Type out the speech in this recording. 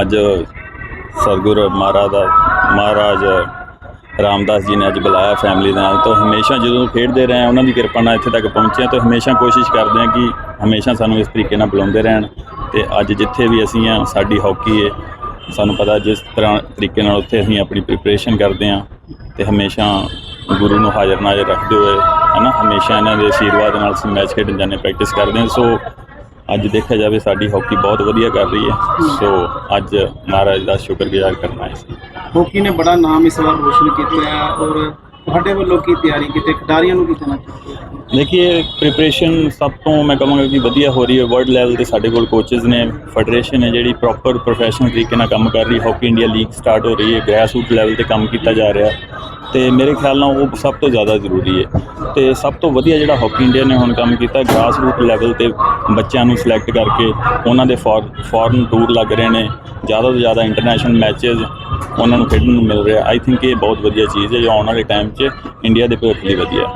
ਅੱਜ ਸਤਿਗੁਰ ਮਹਾਰਾਜ ਦਾ ਮਹਾਰਾਜ ਰਾਮਦਾਸ ਜੀ ਨੇ ਅੱਜ ਬੁਲਾਇਆ ਫੈਮਿਲੀ ਦੇ ਨਾਲ। ਤਾਂ ਹਮੇਸ਼ਾ ਜਦੋਂ ਖੇਡਦੇ ਰਹੇ ਹਾਂ, ਉਹਨਾਂ ਦੀ ਕਿਰਪਾ ਨਾਲ ਇੱਥੇ ਤੱਕ ਪਹੁੰਚੇ ਹਾਂ। ਤਾਂ ਹਮੇਸ਼ਾ ਕੋਸ਼ਿਸ਼ ਕਰਦੇ ਹਾਂ ਕਿ ਹਮੇਸ਼ਾ ਸਾਨੂੰ ਇਸ ਤਰੀਕੇ ਨਾਲ ਬੁਲਾਉਂਦੇ ਰਹਿਣ। ਤੇ ਅੱਜ ਜਿੱਥੇ ਵੀ ਅਸੀਂ ਆ ਸਾਡੀ ਹਾਕੀ ਹੈ ਸਾਨੂੰ ਪਤਾ ਜਿਸ ਤਰ੍ਹਾਂ ਤਰੀਕੇ ਨਾਲ ਉੱਥੇ ਅਸੀਂ ਆਪਣੀ ਪ੍ਰੀਪਰੇਸ਼ਨ ਕਰਦੇ ਹਾਂ। ਤੇ ਹਮੇਸ਼ਾ ਗੁਰੂ ਨੂੰ ਹਾਜ਼ਰ ਨਾਜ਼ਰ ਰੱਖਦੇ ਹੋਏ ਹਨਾ ਹਮੇਸ਼ਾ ਇਹਨਾਂ ਦੇ ਆਸ਼ੀਰਵਾਦ ਨਾਲ ਅਸੀਂ ਮੈਚ ਖੇਡਣ ਜਾਂਦੇ ਪ੍ਰੈਕਟਿਸ ਕਰਦੇ ਹਾਂ। ਸੋ ਅੱਜ ਦੇਖਿਆ ਜਾਵੇ ਸਾਡੀ ਹਾਕੀ ਬਹੁਤ ਵਧੀਆ ਕਰ ਰਹੀ ਹੈ। ਸੋ ਅੱਜ ਮਹਾਰਾਜ ਦਾ ਸ਼ੁਕਰਗੁਜ਼ਾਰ ਕਰਨਾ ਹੈ। ਹਾਕੀ ਨੇ ਬੜਾ ਨਾਮ ਇਸ ਵਾਰ ਰੋਸ਼ਨ ਕੀਤਾ ਹੈ ਔਰ ਤੁਹਾਡੇ ਵੱਲੋਂ ਕੀ ਤਿਆਰੀ ਕੀਤੀ ਖਿਡਾਰੀਆਂ ਨੂੰ ਕੀ ਕਹਿਣਾ ਦੇਖੀਏ ਪ੍ਰੀਪਰੇਸ਼ਨ ਸਭ ਤੋਂ ਮੈਂ ਕਹਾਂਗਾ ਕਿ ਵਧੀਆ ਹੋ ਰਹੀ ਹੈ। ਵਰਲਡ ਲੈਵਲ ਤੇ ਸਾਡੇ ਕੋਲ ਕੋਚਸ ਨੇ ਫੈਡਰੇਸ਼ਨ ਹੈ ਜਿਹੜੀ ਪ੍ਰੋਪਰ ਪ੍ਰੋਫੈਸ਼ਨਲ ਤਰੀਕੇ ਨਾਲ ਕੰਮ ਕਰ ਰਹੀ ਹੈ। ਹਾਕੀ ਇੰਡੀਆ ਲੀਗ ਸਟਾਰਟ ਹੋ ਰਹੀ ਹੈ। ਗ੍ਰੈਸ ਰੂਟ ਲੈਵਲ ਤੇ ਕੰਮ ਕੀਤਾ ਜਾ ਰਿਹਾ। ਤੇ ਮੇਰੇ ਖਿਆਲ ਨਾਲ ਉਹ ਸਭ ਤੋਂ ਜ਼ਿਆਦਾ ਜ਼ਰੂਰੀ ਹੈ। ਤੇ ਸਭ ਤੋਂ ਵਧੀਆ ਜਿਹੜਾ ਹਾਕੀ ਇੰਡੀਆ ਨੇ ਹੁਣ ਕੰਮ ਕੀਤਾ ਗ੍ਰਾਸ ਰੂਟ ਲੈਵਲ ਤੇ ਬੱਚਿਆਂ ਨੂੰ ਸਿਲੈਕਟ ਕਰਕੇ ਉਹਨਾਂ ਦੇ ਫੋਰਨ ਟੂਰ ਲੱਗ ਰਹੇ ਨੇ। ਜ਼ਿਆਦਾ ਤੋਂ ਜ਼ਿਆਦਾ ਇੰਟਰਨੈਸ਼ਨਲ ਮੈਚਸ ਉਹਨਾਂ ਨੂੰ ਖੇਡਣ ਨੂੰ ਮਿਲ ਰਿਹਾ ਆਈ ਥਿੰਕ ਇਹ ਬਹੁਤ ਵਧੀਆ ਚੀਜ਼ ਹੈ ਜੋ ਆਉਣ ਵਾਲੇ ਟਾਈਮ 'ਚ ਇੰਡੀਆ ਦੇ ਭਵਿੱਖ ਲਈ ਵਧੀਆ।